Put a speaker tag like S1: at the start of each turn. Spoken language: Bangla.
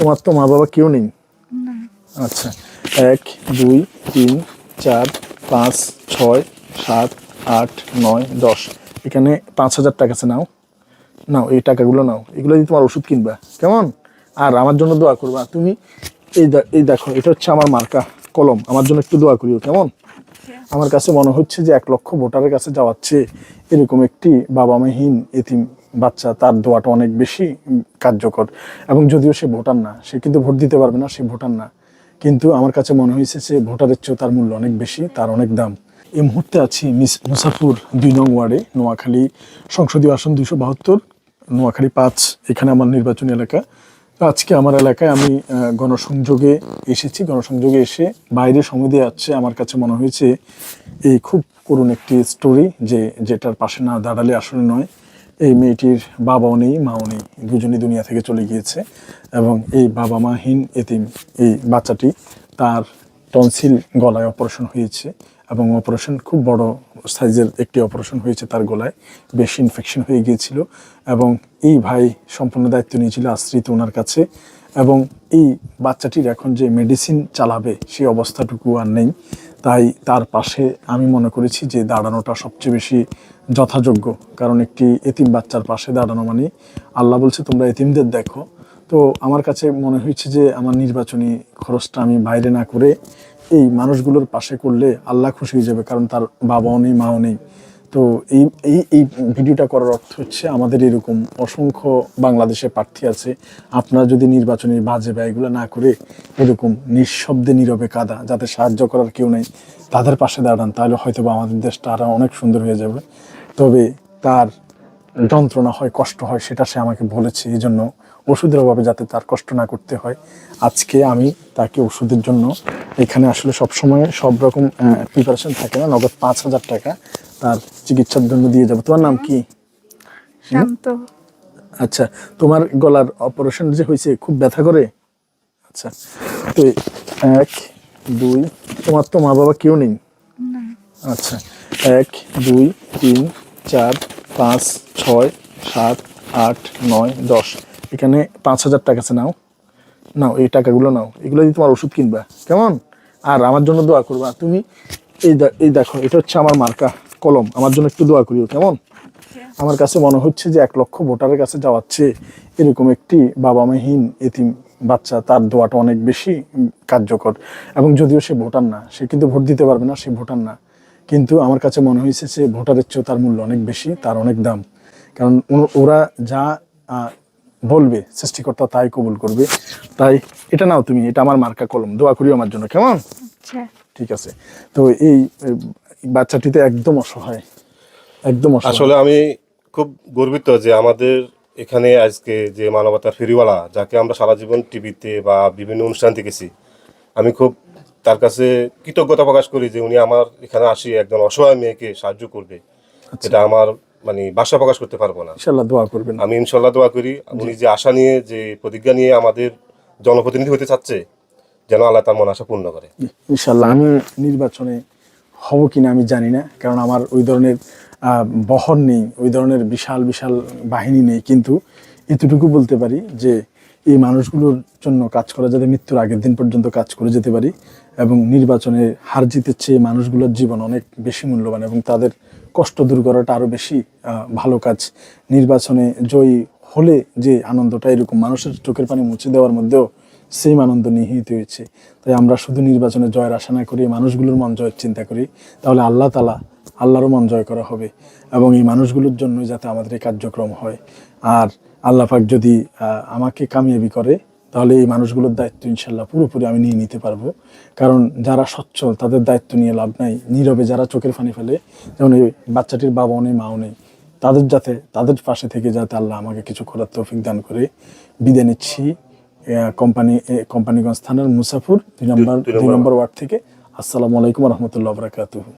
S1: তোমার তো মা বাবা কেউ নেই আচ্ছা এক দুই তিন চার পাঁচ ছয় সাত আট নয় দশ এখানে পাঁচ হাজার টাকা আছে নাও নাও এই টাকাগুলো নাও এগুলো দিয়ে তোমার ওষুধ কিনবা কেমন আর আমার জন্য দোয়া করবা তুমি এই এই দেখো এটা হচ্ছে আমার মার্কা কলম আমার জন্য একটু দোয়া করিও কেমন আচ্ছা। আমার কাছে মনে হচ্ছে যে এক লক্ষ ভোটারের কাছে যাওয়াচ্ছে এরকম একটি বাবা মাহীন এতিম বাচ্চা তার দোয়াটা অনেক বেশি কার্যকর এবং যদিও সে ভোটার না সে কিন্তু ভোট দিতে পারবে না সে ভোটার না কিন্তু আমার কাছে মনে হয়েছে যে ভোটারের চেয়েও তার মূল্য অনেক বেশি তার অনেক দাম এই মুহূর্তে আছি মিস মুসাফুর দুই নং ওয়ার্ডে নোয়াখালী সংসদীয় আসন দুইশো বাহাত্তর নোয়াখালী পাঁচ এখানে আমার নির্বাচনী এলাকা তো আজকে আমার এলাকায় আমি গণসংযোগে এসেছি গণসংযোগে এসে বাইরে সময় দিয়ে যাচ্ছে আমার কাছে মনে হয়েছে এই খুব করুণ একটি স্টোরি যে যেটার পাশে না দাঁড়ালে আসলে নয় এই মেয়েটির বাবাও নেই মাও নেই দুজনই দুনিয়া থেকে চলে গিয়েছে এবং এই বাবা মাহীন এতিম এই বাচ্চাটি তার টনসিল গলায় অপারেশন হয়েছে এবং অপারেশন খুব বড় সাইজের একটি অপারেশন হয়েছে তার গলায় বেশ ইনফেকশন হয়ে গিয়েছিল এবং এই ভাই সম্পূর্ণ দায়িত্ব নিয়েছিল আশ্রিত ওনার কাছে এবং এই বাচ্চাটির এখন যে মেডিসিন চালাবে সেই অবস্থাটুকু আর নেই তাই তার পাশে আমি মনে করেছি যে দাঁড়ানোটা সবচেয়ে বেশি যথাযোগ্য কারণ একটি এতিম বাচ্চার পাশে দাঁড়ানো মানে আল্লাহ বলছে তোমরা এতিমদের দেখো তো আমার কাছে মনে হয়েছে যে আমার নির্বাচনী খরচটা আমি বাইরে না করে এই মানুষগুলোর পাশে করলে আল্লাহ খুশি হয়ে যাবে কারণ তার বাবাও নেই মাও নেই তো এই এই এই ভিডিওটা করার অর্থ হচ্ছে আমাদের এরকম অসংখ্য বাংলাদেশে প্রার্থী আছে আপনারা যদি নির্বাচনের বাজে ব্যয়গুলো না করে এরকম নিঃশব্দে নীরবে কাদা যাতে সাহায্য করার কেউ নেই তাদের পাশে দাঁড়ান তাহলে হয়তো বা আমাদের দেশটা আরও অনেক সুন্দর হয়ে যাবে তবে তার যন্ত্রণা হয় কষ্ট হয় সেটা সে আমাকে বলেছে এই জন্য ওষুধের অভাবে যাতে তার কষ্ট না করতে হয় আজকে আমি তাকে ওষুধের জন্য এখানে আসলে সবসময় সব রকম প্রিপারেশন থাকে না নগদ পাঁচ হাজার টাকা তার চিকিৎসার জন্য দিয়ে যাবো তোমার নাম কি আচ্ছা তোমার গলার অপারেশন যে হয়েছে খুব ব্যথা করে আচ্ছা তো এক দুই তোমার তো মা বাবা কেউ নেই আচ্ছা এক দুই তিন চার পাঁচ ছয় সাত আট নয় দশ এখানে পাঁচ হাজার টাকা আছে নাও নাও এই টাকাগুলো নাও এগুলো দিয়ে তোমার ওষুধ কিনবা কেমন আর আমার জন্য দোয়া করবা তুমি এই এই দেখো এটা হচ্ছে আমার মার্কা কলম আমার জন্য একটু দোয়া করিও কেমন আচ্ছা। আমার কাছে মনে হচ্ছে যে এক লক্ষ ভোটারের কাছে যাওয়াচ্ছে এরকম একটি বাবা মাহীন এতিম বাচ্চা তার দোয়াটা অনেক বেশি কার্যকর এবং যদিও সে ভোটার না সে কিন্তু ভোট দিতে পারবে না সে ভোটার না কিন্তু আমার কাছে মনে হয়েছে যে ভোটারের চেয়েও তার মূল্য অনেক বেশি তার অনেক দাম কারণ ওরা যা বলবে সৃষ্টিকর্তা তাই কবুল করবে তাই এটা নাও তুমি এটা আমার মার্কা কলম দোয়া করিও আমার জন্য কেমন আচ্ছা। ঠিক আছে তো এই বাচ্চাটিতে একদম অসহায় একদম
S2: আসলে আমি খুব গর্বিত যে আমাদের এখানে আজকে যে মানবতা ফেরিওয়ালা যাকে আমরা সারা জীবন টিভিতে বা বিভিন্ন অনুষ্ঠান দেখেছি আমি খুব তার কাছে কৃতজ্ঞতা প্রকাশ করি যে উনি আমার এখানে আসি একজন অসহায় মেয়েকে সাহায্য করবে আচ্ছা। এটা আমার মানে বাসা প্রকাশ করতে পারবো না
S1: ইনশাল্লাহ দোয়া করবেন
S2: আমি ইনশাল্লাহ দোয়া করি উনি যে আশা নিয়ে যে প্রতিজ্ঞা নিয়ে আমাদের জনপ্রতিনিধি হতে চাচ্ছে যেন আল্লাহ তার মন আশা পূর্ণ করে
S1: ইনশাল্লাহ আমি নির্বাচনে হব কি না আমি জানি না কারণ আমার ওই ধরনের বহর নেই ওই ধরনের বিশাল বিশাল বাহিনী নেই কিন্তু এতটুকু বলতে পারি যে এই মানুষগুলোর জন্য কাজ করা যাতে মৃত্যুর আগের দিন পর্যন্ত কাজ করে যেতে পারি এবং নির্বাচনে হার জিতের চেয়ে মানুষগুলোর জীবন অনেক বেশি মূল্যবান এবং তাদের কষ্ট দূর করাটা আরও বেশি ভালো কাজ নির্বাচনে জয়ী হলে যে আনন্দটা এরকম মানুষের চোখের পানি মুছে দেওয়ার মধ্যেও সেই আনন্দ নিহিত হয়েছে তাই আমরা শুধু নির্বাচনে জয়ের আশা না করি মানুষগুলোর মন জয়ের চিন্তা করি তাহলে আল্লাহ তালা আল্লাহরও মন জয় করা হবে এবং এই মানুষগুলোর জন্য যাতে আমাদের এই কার্যক্রম হয় আর আল্লাহাক যদি আমাকে কামিয়াবি করে তাহলে এই মানুষগুলোর দায়িত্ব ইনশাল্লাহ পুরোপুরি আমি নিয়ে নিতে পারবো কারণ যারা সচ্ছল তাদের দায়িত্ব নিয়ে লাভ নাই নীরবে যারা চোখের ফানি ফেলে যেমন এই বাচ্চাটির বাবাও নেই মাও নেই তাদের যাতে তাদের পাশে থেকে যাতে আল্লাহ আমাকে কিছু করার তৌফিক দান করে বিদায় নিচ্ছি কোম্পানি কোম্পানিগঞ্জ থানার মুসাফুর দুই নম্বর দুই নম্বর ওয়ার্ড থেকে আসসালামু আলাইকুম রহমতুল্লাহ বরাকাতুহ